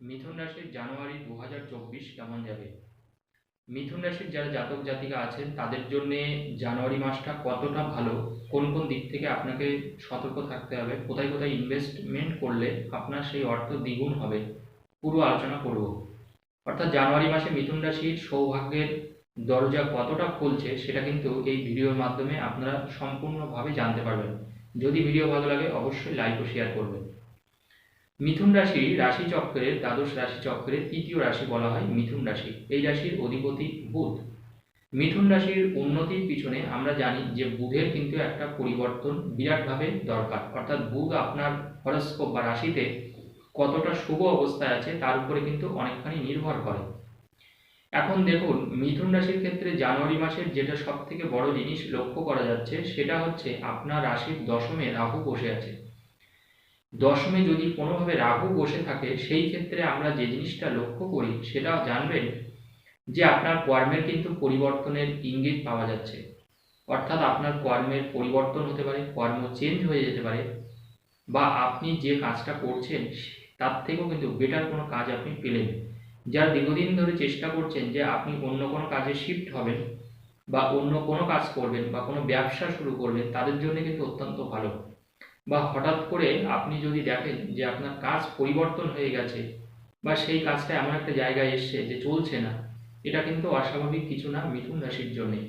মিথুন রাশির জানুয়ারি দু হাজার চব্বিশ কেমন যাবে? মিথুন রাশির যারা জাতক জাতিকা আছেন, তাদের জন্য জানুয়ারি মাসটা কতটা ভালো? কোন কোন দিক থেকে আপনাকে সতর্ক থাকতে হবে? কোথায় কোথায় ইনভেস্টমেন্ট করলে আপনার সেই অর্থ দ্বিগুণ হবে? পুরো আলোচনা করব। অর্থাৎ জানুয়ারি মাসে মিথুন রাশির সৌভাগ্যের দরজা কতটা খুলছে সেটা কিন্তু এই ভিডিওর মাধ্যমে আপনারা সম্পূর্ণভাবে জানতে পারবেন। যদি ভিডিও ভালো লাগে, অবশ্যই লাইক ও শেয়ার করবেন। মিথুন রাশি রাশি চক্রের দ্বাদশ রাশি চক্রের তৃতীয় রাশি বলা হয় মিথুন রাশি। এই রাশির অধিপতি বুধ। মিথুন রাশির উন্নতির পিছনে আমরা জানি যে বুধের কিন্তু একটা পরিবর্তন বিরাটভাবে দরকার। অর্থাৎ বুধ আপনার হরস্কোপ বা রাশিতে কতটা শুভ অবস্থায় আছে তার উপরে কিন্তু অনেকখানি নির্ভর করে। এখন দেখুন, মিথুন রাশির ক্ষেত্রে জানুয়ারি মাসের যেটা সব থেকে বড় জিনিস লক্ষ্য করা যাচ্ছে সেটা হচ্ছে আপনার রাশির দশমে রাহু বসে আছে। দশমে যদি কোনোভাবে রাহু বসে থাকে, সেই ক্ষেত্রে আমরা যে জিনিসটা লক্ষ্য করি, সেটা জানবেন যে আপনার কর্মের কিন্তু পরিবর্তনের ইঙ্গিত পাওয়া যাচ্ছে। অর্থাৎ আপনার কর্মের পরিবর্তন হতে পারে, কর্ম চেঞ্জ হয়ে যেতে পারে, বা আপনি যে কাজটা করছেন, তার থেকেও কিন্তু বেটার কোনো কাজ আপনি পেলেন। যারা দীর্ঘদিন ধরে চেষ্টা করছেন যে আপনি অন্য কোনো কাজে শিফট হবেন, বা অন্য কোনো কাজ করবেন, বা কোনো ব্যবসা শুরু করবেন, তাদের জন্য কিন্তু অত্যন্ত ভালো। বা হঠাৎ করে আপনি যদি দেখেন যে আপনার কাজ পরিবর্তন হয়ে গেছে বা সেই কাজটা এমন একটা জায়গায় এসছে যে চলছে না, এটা কিন্তু অস্বাভাবিক কিছু না, মিথুন রাশির জন্যে।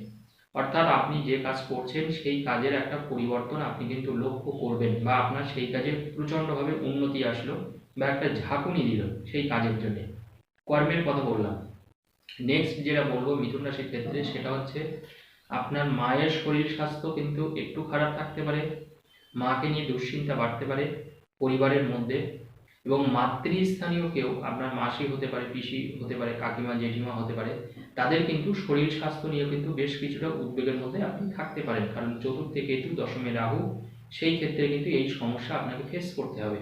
অর্থাৎ আপনি যে কাজ করছেন, সেই কাজের একটা পরিবর্তন আপনি কিন্তু লক্ষ্য করবেন বা আপনার সেই কাজে প্রচণ্ডভাবে উন্নতি আসলো বা একটা ঝাঁকুনি দিল সেই কাজের জন্যে। কর্মের কথা বললাম। নেক্সট যেটা বলব মিথুন রাশির ক্ষেত্রে সেটা হচ্ছে আপনার মায়ের শরীর স্বাস্থ্য কিন্তু একটু খারাপ থাকতে পারে। মাকে নিয়ে দুশ্চিন্তা বাড়তে পারে পরিবারের মধ্যে এবং মাতৃস্থানীয় কেউ আপনার মাসি হতে পারে, পিসি হতে পারে, কাকিমা, জেঠিমা হতে পারে, তাদের কিন্তু শরীর স্বাস্থ্য নিয়ে কিন্তু বেশ কিছুটা উদ্বেগের মধ্যে আপনি থাকতে পারেন। কারণ চতুর্থে কেতু, দশমে রাহু, সেই ক্ষেত্রে কিন্তু এই সমস্যা আপনাকে ফেস করতে হবে।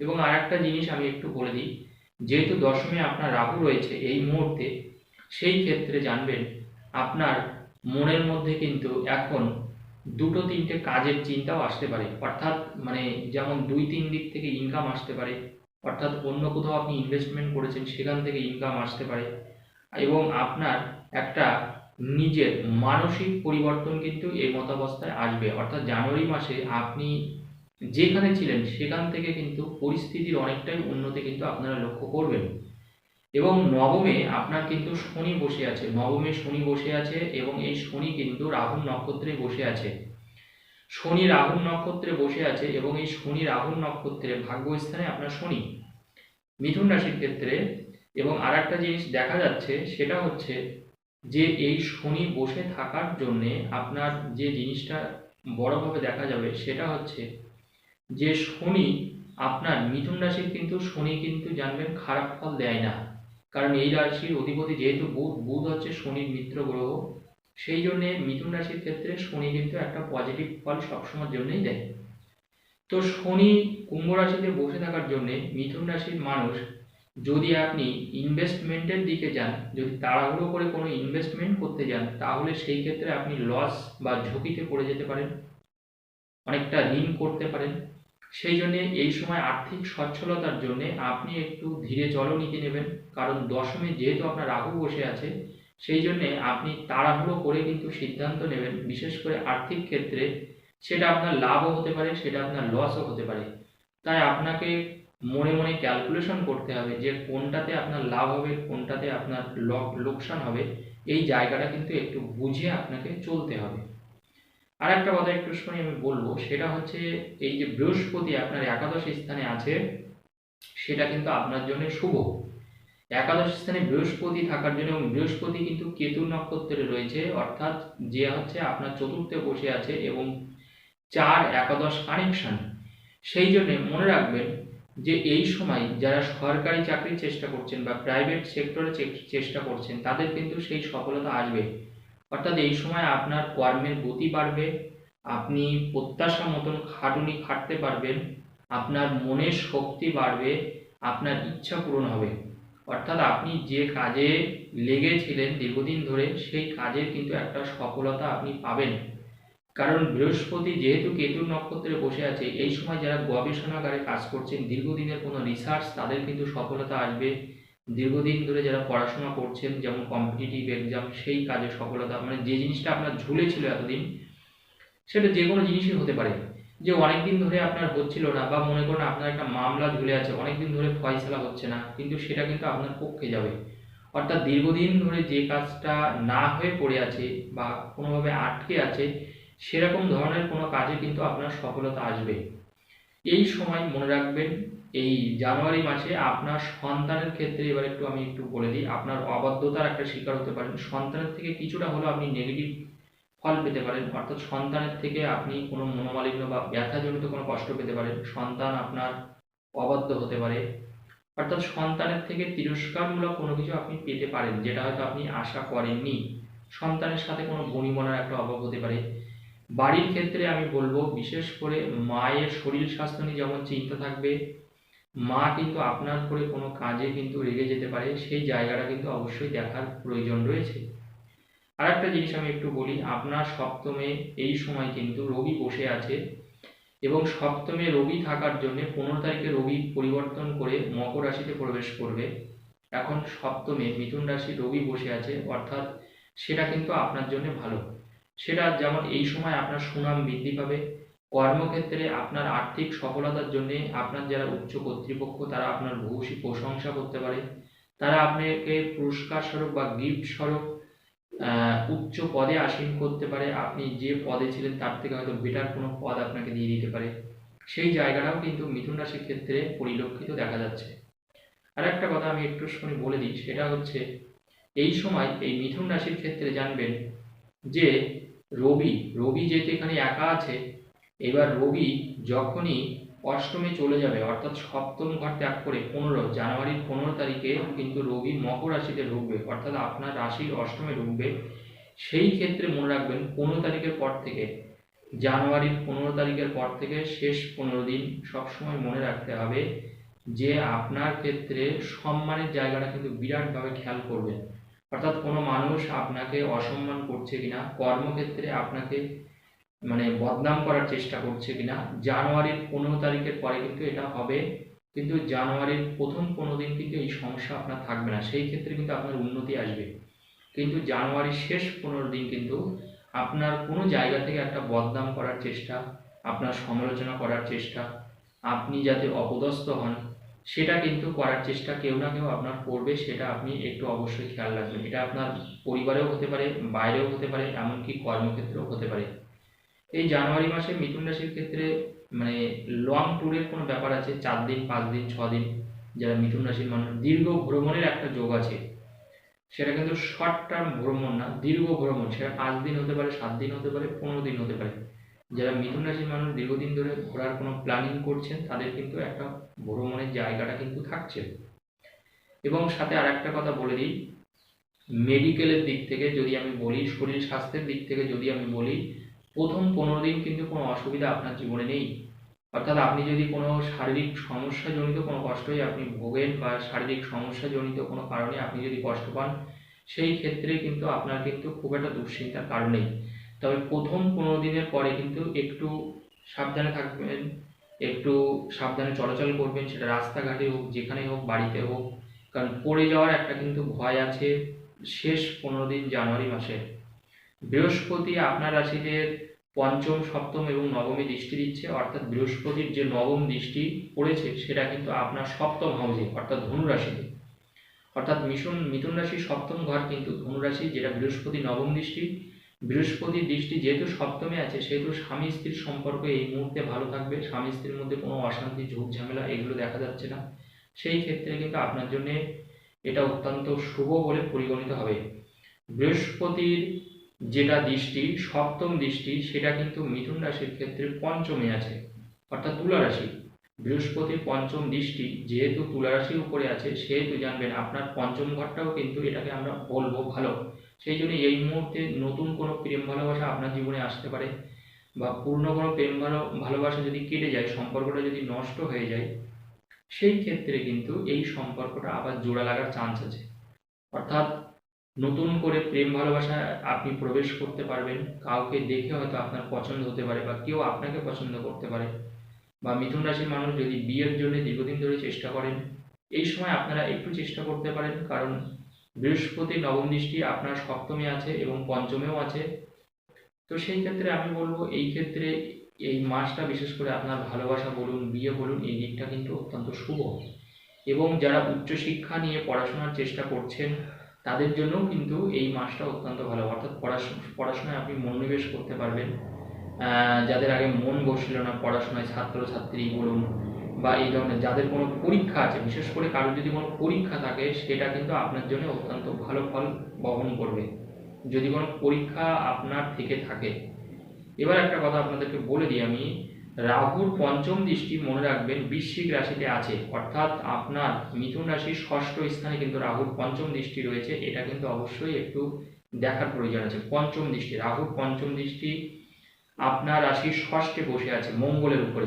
এবং আর একটা জিনিস আমি একটু বলে দিই, যেহেতু দশমে আপনার রাহু রয়েছে এই মুহূর্তে, সেই ক্ষেত্রে জানবেন আপনার মনের মধ্যে কিন্তু এখন দুটো তিনটে কাজের চিন্তাও আসতে পারে। অর্থাৎ মানে যেমন দুই, তিন দিক থেকে ইনকাম আসতে পারে, অর্থাৎ অন্য কোথাও আপনি ইনভেস্টমেন্ট করেছেন, সেখান থেকে ইনকাম আসতে পারে। এবং আপনার একটা নিজের মানসিক পরিবর্তন কিন্তু এই মতাবস্থায় আসবে। অর্থাৎ জানুয়ারি মাসে আপনি যেখানে ছিলেন, সেখান থেকে কিন্তু পরিস্থিতির অনেকটাই উন্নতি কিন্তু আপনারা লক্ষ্য করবেন। এবং নবমে আপনার কিন্তু শনি বসে আছে। নবমে শনি বসে আছে এবং এই শনি কিন্তু রাহুল নক্ষত্রে বসে আছে। শনি রাহুল নক্ষত্রে বসে আছে এবং এই শনি রাহুল নক্ষত্রে ভাগ্যস্থানে আপনার শনি। মিথুন রাশির ক্ষেত্রে এবং আর একটা জিনিস দেখা যাচ্ছে, সেটা হচ্ছে যে এই শনি বসে থাকার জন্যে আপনার যে জিনিসটা বড়ভাবে দেখা যাবে, সেটা হচ্ছে যে শনি আপনার মিথুন রাশির কিন্তু শনি কিন্তু জানবেন খারাপ ফল দেয় না। কারণ এই রাশির অধিপতি যেহেতু বুধ বুধ হচ্ছে শনির মিত্র গ্রহ, সেই জন্যে মিথুন রাশির ক্ষেত্রে শনি কিন্তু একটা পজিটিভ ফল সবসময়ের জন্যই দেয়। তো শনি কুম্ভ রাশিতে বসে থাকার জন্যে মিথুন রাশির মানুষ, যদি আপনি ইনভেস্টমেন্টের দিকে যান, যদি তাড়াহুড়ো করে কোনো ইনভেস্টমেন্ট করতে যান, তাহলে সেই ক্ষেত্রে আপনি লস বা ঝুঁকিতে পড়ে যেতে পারেন, অনেকটা ঋণ করতে পারেন। সেই জন্যে এই সময় আর্থিক সচ্ছলতার জন্যে আপনি একটু ধীরে নীতি নেবেন। কারণ দশমে যেহেতু আপনার রাহু বসে আছে, সেই জন্যে আপনি তাড়াহুড়ো করে কিন্তু সিদ্ধান্ত নেবেন। বিশেষ করে আর্থিক ক্ষেত্রে সেটা আপনার লাভও হতে পারে, সেটা আপনার লসও হতে পারে। তাই আপনাকে মনে মনে ক্যালকুলেশন করতে হবে যে কোনটাতে আপনার লাভ হবে, কোনটাতে আপনার লোকসান হবে। এই জায়গাটা কিন্তু একটু বুঝে আপনাকে চলতে হবে। আর একটা কথা একটু শুনে আমি বলব, সেটা হচ্ছে এই যে বৃহস্পতি আপনার একাদশ স্থানে আছে, সেটা কিন্তু আপনার জন্য শুভ। একাদশ স্থানে বৃহস্পতি থাকার জন্য এবং বৃহস্পতি কিন্তু কেতু নক্ষত্রে রয়েছে, অর্থাৎ যে হচ্ছে আপনার চতুর্থে বসে আছে এবং চার একাদশ কানেকশন। সেই জন্য মনে রাখবেন যে এই সময় যারা সরকারি চাকরির চেষ্টা করছেন বা প্রাইভেট সেক্টরে চেষ্টা করছেন, তাদের কিন্তু সেই সফলতা আসবে। অর্থাৎ এই সময় আপনার কর্মের গতি বাড়বে, আপনি প্রত্যাশা মতন খাটুনি খাটতে পারবেন, আপনার মনের শক্তি বাড়বে, আপনার ইচ্ছা পূরণ হবে। অর্থাৎ আপনি যে কাজে লেগেছিলেন দীর্ঘদিন ধরে, সেই কাজের কিন্তু একটা সফলতা আপনি পাবেন। কারণ বৃহস্পতি যেহেতু কেতুর নক্ষত্রে বসে আছে, এই সময় যারা গবেষণাগারে কাজ করছেন, দীর্ঘদিনের কোনো রিসার্চ তাদের কিন্তু সফলতা আসবে। দীর্ঘদিন ধরে যারা পড়াশোনা করছেন, যেমন কম্পিটিটিভ এক্সাম সেই কাজে সফলতা মানে যে জিনিসটা আপনার ঝুলে ছিল এতদিন, সেটা যে কোনো জিনিসই হতে পারে। যে অনেক দিন ধরে আপনার হচ্ছিল না বা মনে করুন আপনার একটা মামলা ঝুলে আছে অনেক দিন ধরে ফয়সলা হচ্ছে না, কিন্তু সেটা কিন্তু আপনার পক্ষে যাবে। অর্থাৎ দীর্ঘদিন ধরে যে কাজটা না হয়ে পড়ে আছে বা কোনোভাবে আটকে আছে, সেরকম ধরনের কোনো কাজে কিন্তু আপনার সফলতা আসবে। এই সময় মনে রাখবেন এই জানুয়ারি মাসে আপনার সন্তানের ক্ষেত্রে এবার একটু আমি একটু বলে দিই, আপনার অবাধ্যতার একটা শিকার হতে পারেন। সন্তানের থেকে কিছুটা হলেও আপনি নেগেটিভ ফল পেতে পারেন, অর্থাৎ সন্তানের থেকে আপনি কোনো মনোমালিন্য বা ব্যথাজনিত কোনো কষ্ট পেতে পারেন। সন্তান আপনার অবাধ্য হতে পারে। অর্থাৎ সন্তানের থেকে তিরস্কারমূলক কোনো কিছু আপনি পেতে পারেন, যেটা হয়তো আপনি আশা করেননি। সন্তানের সাথে কোনো বনিবনার একটা অভাব হতে পারে। বাড়ির ক্ষেত্রে আমি বলব, বিশেষ করে মায়ের শরীর স্বাস্থ্য নিয়ে যেমন চিন্তা থাকবে মা কিন্তু আপনার করে কোনো কাজে কিন্তু রেগে যেতে পারে, সেই জায়গাটা কিন্তু অবশ্যই দেখার প্রয়োজন রয়েছে। আর একটা জিনিস আমি একটু বলি, আপনার সপ্তমে এই সময় কিন্তু রবি বসে আছে এবং সপ্তমে রবি থাকার জন্য পনেরো তারিখে রবি পরিবর্তন করে মকর রাশিতে প্রবেশ করবে। এখন সপ্তমে মিথুন রাশি রবি বসে আছে, অর্থাৎ সেটা কিন্তু আপনার জন্য ভালো। সেটা যেমন এই সময় আপনার সুনাম বৃদ্ধি পাবে কর্মক্ষেত্রে আপনার আর্থিক সফলতার জন্য আপনার যারা উচ্চ কর্তৃপক্ষ, তারা আপনার ভূয়সী প্রশংসা করতে পারে। তারা আপনাকে পুরস্কার স্বরূপ বা গিফট স্বরূপ উচ্চ পদে আসীন করতে পারে। আপনি যে পদে ছিলেন, তার থেকে হয়তো বেটার কোনো পদ আপনাকে দিয়ে দিতে পারে। সেই জায়গাটাও কিন্তু মিথুন রাশির ক্ষেত্রে পরিলক্ষিত দেখা যাচ্ছে। আর একটা কথা আমি একটু শুনে বলে দিই, সেটা হচ্ছে, এই সময় এই মিথুন রাশির ক্ষেত্রে জানবেন যে রবি রবি যেহেতু এখানে একা আছে এবার রবি যখনই অষ্টমে চলে যাবে, অর্থাৎ সপ্তম ঘর ত্যাগ করে পনেরো, জানুয়ারির পনেরো তারিখে কিন্তু রবি মকর রাশিতে ঢুকবে, অর্থাৎ আপনার রাশির অষ্টমে ঢুকবে। সেই ক্ষেত্রে মনে রাখবেন পনেরো তারিখের পর থেকে, জানুয়ারির পনেরো তারিখের পর থেকে শেষ পনেরো দিন সবসময় মনে রাখতে হবে যে আপনার ক্ষেত্রে সম্মানের জায়গাটা কিন্তু বিরাটভাবে খেয়াল করবেন। অর্থাৎ কোনো মানুষ আপনাকে অসম্মান করছে কিনা, কর্মক্ষেত্রে আপনাকে মানে বদনাম করার চেষ্টা করছে কিনা, জানুয়ারির পনেরো তারিখের পরে কিন্তু এটা হবে, কিন্তু জানুয়ারির প্রথম পনেরো দিন কিন্তু এই সমস্যা আপনার থাকবে না, সেই ক্ষেত্রে কিন্তু আপনার উন্নতি আসবে। কিন্তু জানুয়ারির শেষ পনেরো দিন কিন্তু আপনার কোনো জায়গা থেকে একটা বদনাম করার চেষ্টা, আপনার সমালোচনা করার চেষ্টা, আপনি যাতে অপদস্থ হন, সেটা কিন্তু করার চেষ্টা কেউ না কেউ আপনার করবে, সেটা আপনি একটু অবশ্যই খেয়াল রাখবেন। এটা আপনার পরিবারেও হতে পারে, বাইরেও হতে পারে, এমনকি কর্মক্ষেত্রেও হতে পারে। এই জানুয়ারি মাসে মিথুন রাশির ক্ষেত্রে মানে লং ট্যুরের কোনো ব্যাপার আছে? চার দিন, পাঁচ দিন, ছ দিন? যারা মিথুন রাশির মানুষ, দীর্ঘ ভ্রমণের একটা যোগ আছে। সেটা কিন্তু শর্ট টার্ম ভ্রমণ না, দীর্ঘ ভ্রমণ। সেটা পাঁচ দিন হতে পারে, সাত দিন হতে পারে, পনেরো দিন হতে পারে। যারা মিথুন রাশির মানুষ দীর্ঘদিন ধরে ঘোরার কোনো প্ল্যানিং করছেন, তাদের কিন্তু একটা ভ্রমণের জায়গাটা কিন্তু থাকছে। এবং সাথে আর একটা কথা বলে দিই মেডিকেলের দিক থেকে যদি আমি বলি, শরীর স্বাস্থ্যের দিক থেকে যদি আমি বলি প্রথম পনেরো দিন কিন্তু কোনো অসুবিধা আপনার জীবনে নেই। অর্থাৎ আপনি যদি কোনো শারীরিক সমস্যাজনিত কোনো কষ্টই আপনি ভোগেন বা শারীরিক সমস্যাজনিত কোনো কারণে আপনি যদি কষ্ট পান, সেই ক্ষেত্রে কিন্তু আপনার কিন্তু খুব একটা দুশ্চিন্তার কারণ নেই। তবে প্রথম পনেরো দিনের পরে কিন্তু একটু সাবধানে থাকবেন, একটু সাবধানে চলাচল করবেন, সেটা রাস্তাঘাটে হোক যেখানে হোক, বাড়িতে হোক। কারণ পড়ে যাওয়ার একটা কিন্তু ভয় আছে শেষ পনেরো দিন জানুয়ারি মাসে। বৃহস্পতি আপনার রাশিতে পঞ্চম, সপ্তম এবং নবমী দৃষ্টি দিচ্ছে, অর্থাৎ বৃহস্পতির যে নবম দৃষ্টি পড়েছে, সেটা কিন্তু আপনার সপ্তম হাউজে অর্থাৎ ধনু রাশিতে অর্থাৎ মিশন, মিথুন রাশির সপ্তম ঘর কিন্তু ধনু রাশি যেটা বৃহস্পতি নবম দৃষ্টি। বৃহস্পতির দৃষ্টি যেহেতু সপ্তমে আছে, সেহেতু স্বামী স্ত্রীর সম্পর্ক এই মুহূর্তে ভালো থাকবে। স্বামী স্ত্রীর মধ্যে কোনো অশান্তি, ঝুঁক, ঝামেলা এগুলো দেখা যাচ্ছে না। সেই ক্ষেত্রে কিন্তু আপনার জন্য এটা অত্যন্ত শুভ বলে পরিগণিত হবে। বৃহস্পতির যেটা দৃষ্টি, সপ্তম দৃষ্টি, সেটা কিন্তু মিথুন রাশির ক্ষেত্রে পঞ্চমে আছে, অর্থাৎ তুলা রাশি। বৃহস্পতির পঞ্চম দৃষ্টি যেহেতু তুলা রাশির উপরে আছে, সেহেতু জানবেন আপনার পঞ্চম ঘরটাও কিন্তু এটাকে আমরা বলব ভালো। সেই জন্য এই মুহূর্তে নতুন কোনো প্রেম ভালোবাসা আপনার জীবনে আসতে পারে বা পূর্ণ কোনো প্রেম ভালো, ভালোবাসা যদি কেটে যায়, সম্পর্কটা যদি নষ্ট হয়ে যায়, সেই ক্ষেত্রে কিন্তু এই সম্পর্কটা আবার জোড়া লাগার চান্স আছে। অর্থাৎ নতুন করে প্রেম ভালোবাসায় আপনি প্রবেশ করতে পারবেন। কাউকে দেখে হয়তো আপনার পছন্দ হতে পারে বা কেউ আপনাকে পছন্দ করতে পারে। বা মিথুন রাশির মানুষ যদি বিয়ের জন্য দীর্ঘদিন ধরে চেষ্টা করেন, এই সময় আপনারা একটু চেষ্টা করতে পারেন কারণ বৃহস্পতি, নবম দৃষ্টি আপনার সপ্তমে আছে এবং পঞ্চমেও আছে। তো সেই ক্ষেত্রে আমি বলব, এই ক্ষেত্রে এই মাসটা বিশেষ করে আপনার ভালোবাসা বলুন, বিয়ে বলুন, এই দিকটা কিন্তু অত্যন্ত শুভ। এবং যারা উচ্চশিক্ষা নিয়ে পড়াশোনার চেষ্টা করছেন তাদের জন্যও কিন্তু এই মাসটা অত্যন্ত ভালো। অর্থাৎ পড়াশোনা পড়াশোনায় আপনি মনোনিবেশ করতে পারবেন। যাদের আগে মন বসছিল না পড়াশোনায়, ছাত্রছাত্রী বলুন বা এই ধরনের যাদের কোনো পরীক্ষা আছে, বিশেষ করে কারোর যদি কোনো পরীক্ষা থাকে, সেটা কিন্তু আপনার জন্য অত্যন্ত ভালো ফল বহন করবে। যদি কোনো পরীক্ষা আপনার থেকে থাকে। এবার একটা কথা আপনাদেরকে বলে দিই আমি। রাহুর পঞ্চম দৃষ্টি মনে রাখবেন বৃশ্চিক রাশিতে আছে। অর্থাৎ আপনার মিথুন রাশির ষষ্ঠ স্থানে কিন্তু রাহুর পঞ্চম দৃষ্টি রয়েছে। এটা কিন্তু অবশ্যই একটু দেখার প্রয়োজন আছে। পঞ্চম দৃষ্টি, রাহুর পঞ্চম দৃষ্টি আপনার রাশির ষষ্ঠে বসে আছে মঙ্গলের উপরে।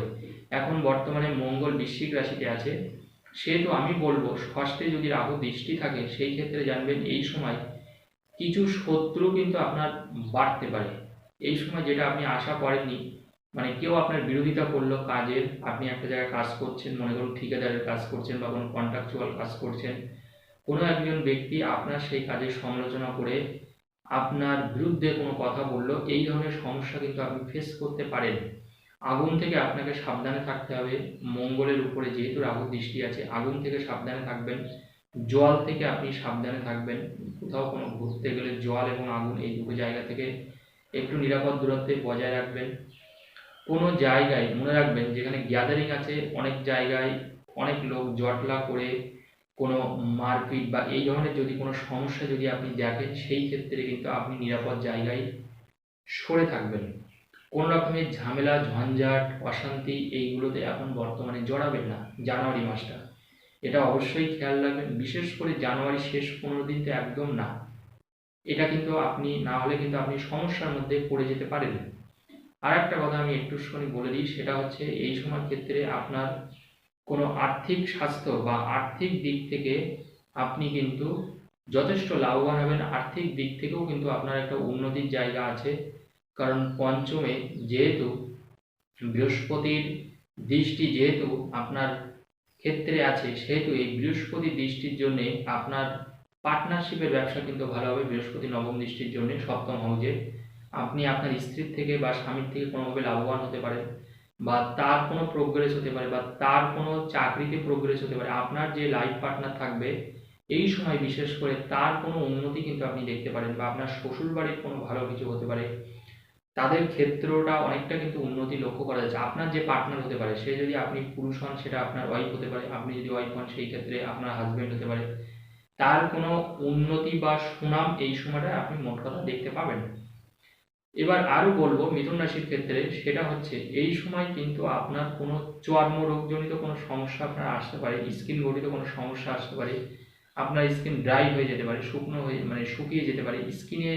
এখন বর্তমানে মঙ্গল বৃশ্চিক রাশিতে আছে। সেহেতু আমি বলব, ষষ্ঠে যদি রাহু দৃষ্টি থাকে, সেই ক্ষেত্রে জানবেন এই সময় কিছু শত্রু কিন্তু আপনার বাড়তে পারে। এই সময় যেটা আপনি আশা করেননি মানে কেউ আপনার বিরোধিতা করল কাজের, আপনি একটা জায়গায় কাজ করছেন, মনে করুন ঠিকাদারের কাজ করছেন বা কোনো কন্ট্রাকচুয়াল কাজ করছেন, কোনো একজন ব্যক্তি আপনার সেই কাজের সমালোচনা করে আপনার বিরুদ্ধে কোনো কথা বলল, এই ধরনের সমস্যা কিন্তু আপনি ফেস করতে পারেন। আগুন থেকে আপনাকে সাবধানে থাকতে হবে, মঙ্গলের উপরে যেহেতু রাহু দৃষ্টি আছে, আগুন থেকে সাবধানে থাকবেন, জল থেকে আপনি সাবধানে থাকবেন, কোথাও কোনো ঘুরতে গেলে জল এবং আগুন এই দুটো জায়গা থেকে একটু নিরাপদ দূরত্বে বজায় রাখবেন। কোনো জায়গায়, মনে রাখবেন, যেখানে গ্যাদারিং আছে অনেক জায়গায়, অনেক লোক জটলা করে কোনো মারপিট বা এই ধরনের যদি কোনো সমস্যা যদি আপনি দেখেন, সেই ক্ষেত্রে কিন্তু আপনি নিরাপদ জায়গায় সরে থাকবেন। কোনো রকমের ঝামেলা, ঝঞ্ঝাট, অশান্তি এইগুলোতে এখন বর্তমানে জড়াবেন না জানুয়ারি মাসটা। এটা অবশ্যই খেয়াল রাখবেন, বিশেষ করে জানুয়ারি শেষ পনেরো দিন তো একদম না। এটা কিন্তু আপনি, না হলে কিন্তু আপনি সমস্যার মধ্যে পড়ে যেতে পারেন। আর একটা কথা আমি একটু শুনি বলে দিই, সেটা হচ্ছে এই সময় ক্ষেত্রে আপনার কোনো আর্থিক স্বাস্থ্য বা আর্থিক দিক থেকে আপনি কিন্তু যথেষ্ট লাভবান হবেন। আর্থিক দিক থেকেও কিন্তু আপনার একটা উন্নতির জায়গা আছে। কারণ পঞ্চমে যেহেতু, বৃহস্পতির দৃষ্টি যেহেতু আপনার ক্ষেত্রে আছে, সেহেতু এই বৃহস্পতি দৃষ্টির জন্য আপনার পার্টনারশিপের ব্যবসা কিন্তু ভালো হবে। বৃহস্পতি নবম দৃষ্টির জন্য সপ্তম হাউজে। আপনি আপনার স্ত্রীর থেকে বা স্বামীর থেকে কোনোভাবে লাভবান হতে পারেন, বা তার কোনো প্রোগ্রেস হতে পারে, বা তার কোনো চাকরিতে প্রোগ্রেস হতে পারে, আপনার যে লাইফ পার্টনার থাকবে, এই সময় বিশেষ করে তার কোনো উন্নতি কিন্তু আপনি দেখতে পারেন, বা আপনার শ্বশুর বাড়ির কোনো ভালো কিছু হতে পারে, তাদের ক্ষেত্রটা অনেকটা কিন্তু উন্নতি লক্ষ্য করা যাচ্ছে। আপনার যে পার্টনার হতে পারে, সে যদি আপনি পুরুষ হন, সেটা আপনার ওয়াইফ হতে পারে, আপনি যদি ওয়াইফ হন, সেই ক্ষেত্রে আপনার হাজবেন্ড হতে পারে। তার কোনো উন্নতি বা সুনাম এই সময়টায় আপনি মোট কথা দেখতে পাবেন। এবার আরও বলব, মিথুন রাশির ক্ষেত্রে সেটা হচ্ছে এই সময় কিন্তু আপনার কোনো চর্মরোগজনিত কোনো সমস্যা আপনার আসতে পারে, স্কিন গঠিত কোনো সমস্যা আসতে পারে, আপনার স্কিন ড্রাই হয়ে যেতে পারে, শুকনো হয়ে মানে শুকিয়ে যেতে পারে, স্কিনে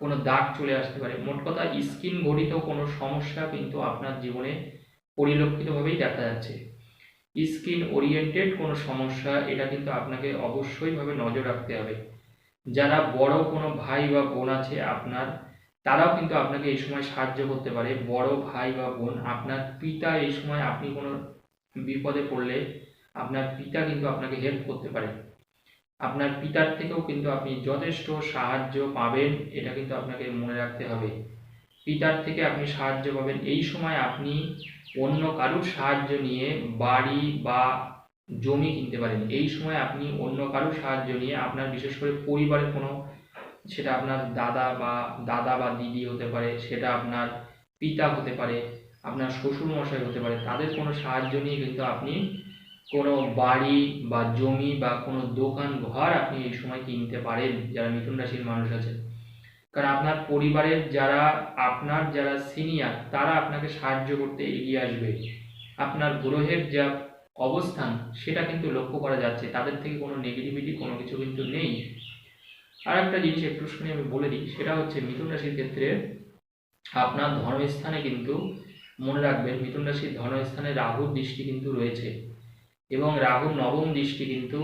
কোনো দাগ চলে আসতে পারে। মোট কথা, স্কিন গঠিত কোনো সমস্যা কিন্তু আপনার জীবনে পরিলক্ষিতভাবেই দেখা যাচ্ছে। স্কিন ওরিয়েন্টেড কোনো সমস্যা, এটা কিন্তু আপনাকে অবশ্যইভাবে নজর রাখতে হবে। যারা বড় কোনো ভাই বা বোন আছে, আপনার তারাও কিন্তু আপনাকে এই সময় সাহায্য করতে পারে। বড় ভাই বা বোন, আপনার পিতা এই সময় আপনি কোনো বিপদে পড়লে আপনার পিতা কিন্তু আপনাকে হেল্প করতে পারে। আপনার পিতার থেকেও কিন্তু আপনি যথেষ্ট সাহায্য পাবেন, এটা কিন্তু আপনাকে মনে রাখতে হবে। পিতার থেকে আপনি সাহায্য পাবেন। এই সময় আপনি অন্য কারুর সাহায্য নিয়ে বাড়ি বা জমি কিনতে পারেন। এই সময় আপনি অন্য কারুর সাহায্য নিয়ে আপনার বিশেষ করে পরিবারের কোনো সেটা আপনার দাদা বা দাদা বা দিদি হতে পারে, সেটা আপনার পিতা হতে পারে, আপনার শ্বশুর মশাই হতে পারে, তাদের কোনো সাহায্য নিয়ে কিন্তু আপনি কোনো বাড়ি বা জমি বা কোনো দোকান ঘর আপনি এই সময় কিনতে পারেন, যারা মিথুন রাশির মানুষ আছে কারণ আপনার পরিবারের যারা, আপনার যারা সিনিয়র তারা আপনাকে সাহায্য করতে এগিয়ে আসবে। আপনার গ্রহের যা অবস্থান, সেটা কিন্তু লক্ষ্য করা যাচ্ছে, তাদের থেকে কোনো নেগেটিভিটি কোনো কিছু কিন্তু নেই। আর একটা জিনিস একটু শুনে আমি বলে দিই, সেটা হচ্ছে মিথুন রাশির ক্ষেত্রে আপনার ধর্মস্থানে কিন্তু মনে রাখবেন, মিথুন রাশির ধর্মস্থানে রাহুর দৃষ্টি কিন্তু রয়েছে এবং রাহুর নবম দৃষ্টি কিন্তু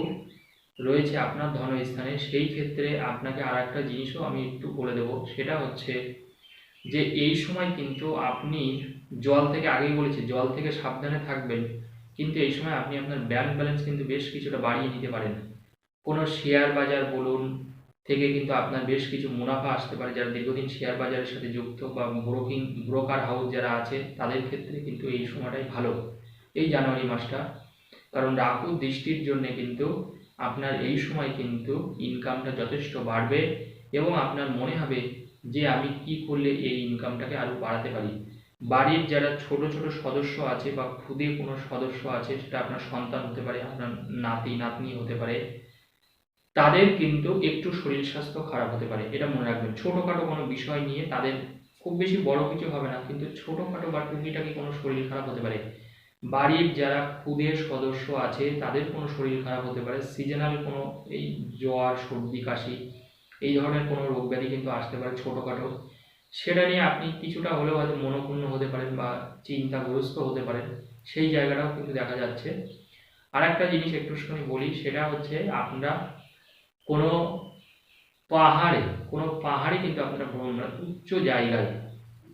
রয়েছে আপনার ধনস্থানে। সেই ক্ষেত্রে আপনাকে আর একটা জিনিসও আমি একটু বলে দেবো, সেটা হচ্ছে যে এই সময় কিন্তু আপনি জল থেকে, আগেই বলেছি, জল থেকে সাবধানে থাকবেন, কিন্তু এই সময় আপনি আপনার ব্যাংক ব্যালেন্স কিন্তু বেশ কিছুটা বাড়িয়ে নিতে পারেন। কোনো শেয়ার বাজার বলুন থেকে কিন্তু আপনার বেশ কিছু মুনাফা আসতে পারে যারা দীর্ঘদিন শেয়ার বাজারের সাথে যুক্ত বা ব্রোকিং ব্রোকার হাউস যারা আছে, তাদের ক্ষেত্রে কিন্তু এই সময়টাই ভালো। এই জানুয়ারি মাসটা। কারণ রাহু দৃষ্টির জন্য কিন্তু আপনার এই সময় কিন্তু ইনকামটা যথেষ্ট বাড়বে এবং আপনার মনে হবে যে আমি কি করলে এই ইনকামটাকে আরও বাড়াতে পারি। বাড়ির যারা ছোট ছোট সদস্য আছে বা খুদে কোনো সদস্য আছে, সেটা আপনার সন্তান হতে পারে, আপনার নাতি, নাতনি হতে পারে তাদের কিন্তু একটু শরীর স্বাস্থ্য খারাপ হতে পারে, এটা মনে রাখবেন। ছোটোখাটো কোনো বিষয় নিয়ে তাদের খুব বেশি বড় কিছু হবে না, কিন্তু ছোটোখাটো বা টুকিটাকি কোনো শরীর খারাপ হতে পারে। বাড়ির যারা খুদে সদস্য আছে, তাদের কোনো শরীর খারাপ হতে পারে। সিজনাল কোনো এই জ্বর, সর্দি, কাশি, এই ধরনের কোনো রোগ ব্যাধি কিন্তু আসতে পারে ছোটোখাটো। সেটা নিয়ে আপনি কিছুটা হলেও হয়তো মনোক্ষুণ্ণ হতে পারেন বা চিন্তাগ্রস্ত হতে পারেন, সেই জায়গাটাও কিন্তু দেখা যাচ্ছে। আর একটা জিনিস একটুখানি বলি, সেটা হচ্ছে আপনারা কোনো পাহাড়ে কোনো পাহাড়ে কিন্তু আপনারা ভ্রমণ করেন, উচ্চ জায়গায়।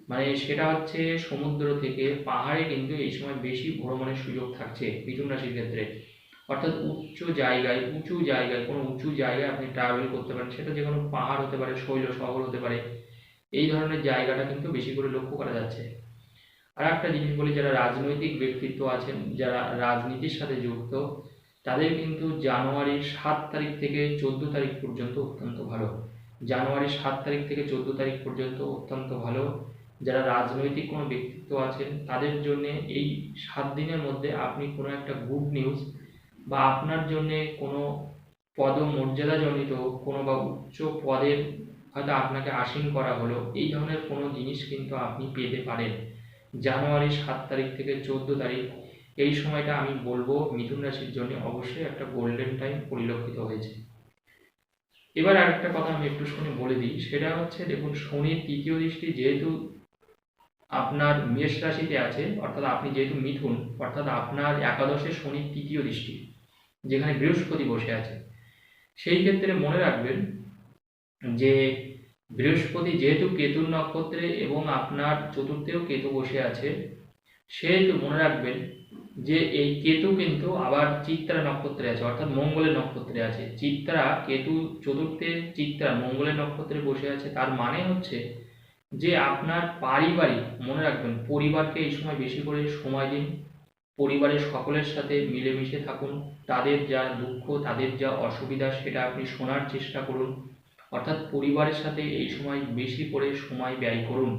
মানে সেটা হচ্ছে সমুদ্র থেকে পাহাড়ে কিন্তু এই সময় বেশি ভ্রমণের সুযোগ থাকছে মিথুন রাশির ক্ষেত্রে। অর্থাৎ উচ্চ জায়গায় উঁচু জায়গায় কোনো উঁচু জায়গায় আপনি ট্রাভেল করতে পারেন সেটা যে কোনো পাহাড় হতে পারে শৈল শহর হতে পারে এই ধরনের জায়গাটা কিন্তু বেশি করে লক্ষ্য করা যাচ্ছে। আর একটা জিনিস বলি যারা রাজনৈতিক ব্যক্তিত্ব আছেন যারা রাজনীতির সাথে যুক্ত তাদের কিন্তু জানুয়ারির সাত তারিখ থেকে চোদ্দ তারিখ পর্যন্ত অত্যন্ত ভালো। জানুয়ারির সাত তারিখ থেকে চোদ্দ তারিখ পর্যন্ত অত্যন্ত ভালো। যারা রাজনৈতিক কোনো ব্যক্তিত্ব আছেন, তাদের জন্য এই সাত দিনের মধ্যে আপনি কোনো একটা গুড নিউজ বা আপনার জন্য কোনো পদমর্যাদাজনিত কোনো বা উচ্চ পদের হয়তো আপনাকে আসীন করা হলো, এই ধরনের কোনো জিনিস কিন্তু আপনি পেতে পারেন। জানুয়ারি সাত তারিখ থেকে চোদ্দ তারিখ এই সময়টা আমি বলব মিথুন রাশির জন্য অবশ্যই একটা গোল্ডেন টাইম পরিলক্ষিত হয়েছে। এবার আরেকটা কথা আমি একটু শুনে বলে দিই, সেটা হচ্ছে দেখুন, শনির তৃতীয় দৃষ্টি যেহেতু আপনার মেষ রাশিতে আছে, অর্থাৎ আপনি যেহেতু মিথুন, অর্থাৎ আপনার একাদশে শনির তৃতীয় দৃষ্টি, যেখানে বৃহস্পতি বসে আছে। সেই ক্ষেত্রে মনে রাখবেন যে বৃহস্পতি যেহেতু কেতুর নক্ষত্রে এবং আপনার চতুর্থেও কেতু বসে আছে, সেহেতু মনে রাখবেন যে এই কেতু কিন্তু আবার চিত্রা নক্ষত্রে আছে, অর্থাৎ মঙ্গলের নক্ষত্রে আছে। চিত্রা, কেতু চতুর্থে চিত্রা মঙ্গলের নক্ষত্রে বসে আছে। তার মানে হচ্ছে যে আপনার পারিবারিক, মনে রাখবেন, পরিবারকে এই সময় বেশি করে সময় দিন। পরিবারের সকলের সাথে মিলেমিশে থাকুন। তাদের যা দুঃখ, তাদের যা অসুবিধা, সেটা আপনি শোনার চেষ্টা করুন। অর্থাৎ পরিবারের সাথে এই সময় বেশি করে সময় ব্যয় করুন।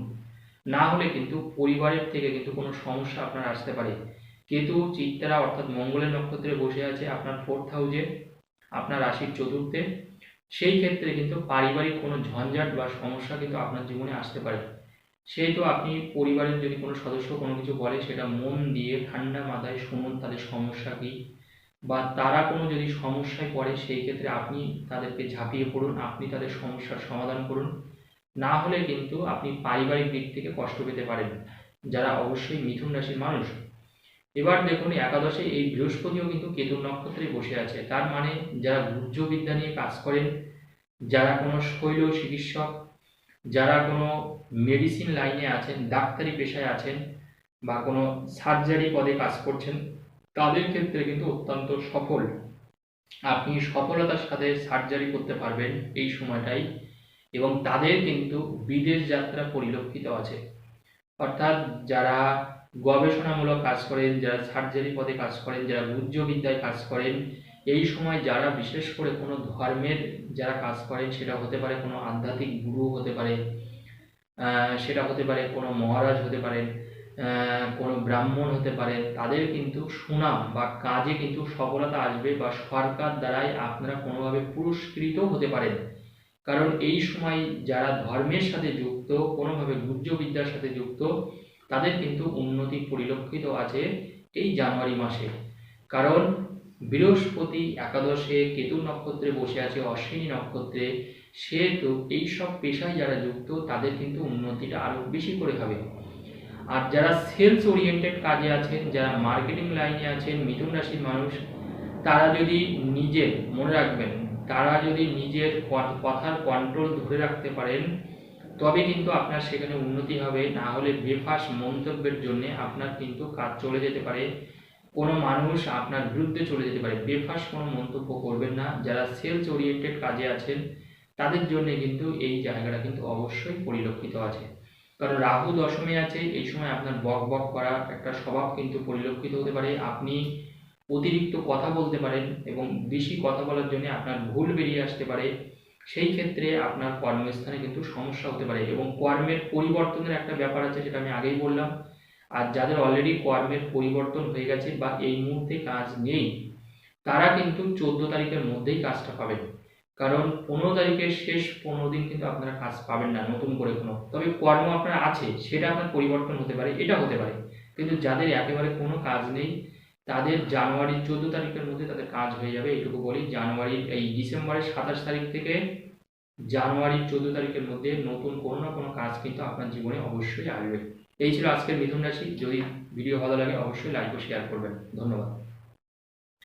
না হলে কিন্তু পরিবারের থেকে কিন্তু কোনো সমস্যা আপনার আসতে পারে। কেতু চিত্রা অর্থাৎ মঙ্গলের নক্ষত্রে বসে আছে আপনার ফোর্থ হাউজে আপনার রাশির চতুর্থে। সেই ক্ষেত্রে কিন্তু পারিবারিক কোনো ঝঞ্ঝাট বা সমস্যা কিন্তু আপনার জীবনে আসতে পারে। সেহেতু আপনি পরিবারের যদি কোনো সদস্য কোনো কিছু বলে, সেটা মন দিয়ে ঠান্ডা মাথায় শুনুন তাদের সমস্যা কী। বা তারা কোনো যদি সমস্যায় পড়ে, সেই ক্ষেত্রে আপনি তাদেরকে ঝাঁপিয়ে পড়ুন, আপনি তাদের সমস্যার সমাধান করুন। না হলে কিন্তু আপনি পারিবারিক দিক থেকে কষ্ট পেতে পারেন। যারা অবশ্যই মিথুন রাশির মানুষ এবার দেখুন, একাদশে এই বৃহস্পতিও কিন্তু কেতুর নক্ষত্রে বসে আছে। তার মানে যারা বিদ্যা নিয়ে কাজ করেন, যারা কোনো শৈল চিকিৎসক, যারা কোনো মেডিসিন লাইনে আছেন, ডাক্তারি পেশায় আছেন বা কোনো সার্জারি পদে কাজ করছেন, তাদের ক্ষেত্রে কিন্তু অত্যন্ত সফল। আপনি সফলতার সাথে সার্জারি করতে পারবেন এই সময়টাই এবং তাদের কিন্তু বিদেশ যাত্রা পরিলক্ষিত আছে। অর্থাৎ যারা গবেষণামূলক কাজ করেন, যারা সার্জারি পদে কাজ করেন, যারা গুহ্যবিদ্যায় কাজ করেন, এই সময় যারা বিশেষ করে কোনো ধর্মের যারা কাজ করেন, সেটা হতে পারে কোনো আধ্যাত্মিক গুরু হতে পারে সেটা হতে পারে কোনো মহারাজ হতে পারেন কোনো ব্রাহ্মণ হতে পারেন, তাদের কিন্তু সুনাম বা কাজে কিন্তু সফলতা আসবে বা সরকার দ্বারাই আপনারা কোনোভাবে পুরস্কৃত হতে পারেন। কারণ এই সময় যারা ধর্মের সাথে যুক্ত, কোনোভাবে গুহ্যবিদ্যার সাথে যুক্ত তাদের কিন্তু উন্নতি পরিলক্ষিত আছে এই জানুয়ারি মাসে। কারণ বৃহস্পতি, একাদশে কেতু নক্ষত্রে বসে আছে, অশ্বিনী নক্ষত্রে। সেহেতু এইসব পেশায় যারা যুক্ত, তাদের কিন্তু উন্নতিটা আরও বেশি করে হবে। আর যারা সেলস ওরিয়েন্টেড কাজে আছেন, যারা মার্কেটিং লাইনে আছেন, মিথুন রাশির মানুষ, তারা যদি নিজের, মনে রাখবেন, তারা যদি নিজের কথার কন্ট্রোল ধরে রাখতে পারেন তবে কিন্তু আপনার সেখানে উন্নতি হবে। না হলে বেফাস মন্তব্যের জন্য আপনার কিন্তু কাজ চলে যেতে পারে। কোনো মানুষ আপনার বিরুদ্ধে চলে যেতে পারে। বেফাস কোনো মন্তব্য করবেন না। যারা সেলস ওরিয়েন্টেড কাজে আছেন, তাদের জন্য কিন্তু এই জায়গাটা কিন্তু অবশ্যই পরিলক্ষিত আছে। কারণ রাহু দশমে আছে, এই সময় আপনার বক বক করা একটা স্বভাব কিন্তু পরিলক্ষিত হতে পারে। আপনি অতিরিক্ত কথা বলতে পারেন এবং বেশি কথা বলার জন্য আপনার ভুল বেরিয়ে আসতে পারে। সেই ক্ষেত্রে আপনার কর্মস্থানে কিন্তু সমস্যা হতে পারে এবং কর্মের পরিবর্তনের একটা ব্যাপার আছে সেটা আমি আগেই বললাম। আর যাদের অলরেডি কর্মের পরিবর্তন হয়ে গেছে বা এই মুহূর্তে কাজ নেই, তারা কিন্তু চোদ্দ তারিখের মধ্যেই কাজটা পাবেন। কারণ পনেরো তারিখের শেষ পনেরো দিন কিন্তু আপনারা কাজ পাবেন না নতুন করে কোনো। তবে কর্ম আপনার আছে, সেটা আপনার পরিবর্তন হতে পারে, এটা হতে পারে। কিন্তু যাদের একেবারে কোনো কাজ নেই তাদের জানুয়ারির চোদ্দ তারিখের মধ্যে তাদের কাজ হয়ে যাবে, এইটুকু বলি। জানুয়ারির এই ডিসেম্বরের সাতাশ তারিখ থেকে জানুয়ারির চোদ্দ তারিখের মধ্যে নতুন কোনো না কোনো কাজ কিন্তু আপনার জীবনে অবশ্যই আসবে। এই ছিল আজকের মিথুন রাশি। যদি ভিডিও ভালো লাগে, অবশ্যই লাইক ও শেয়ার করবেন। ধন্যবাদ।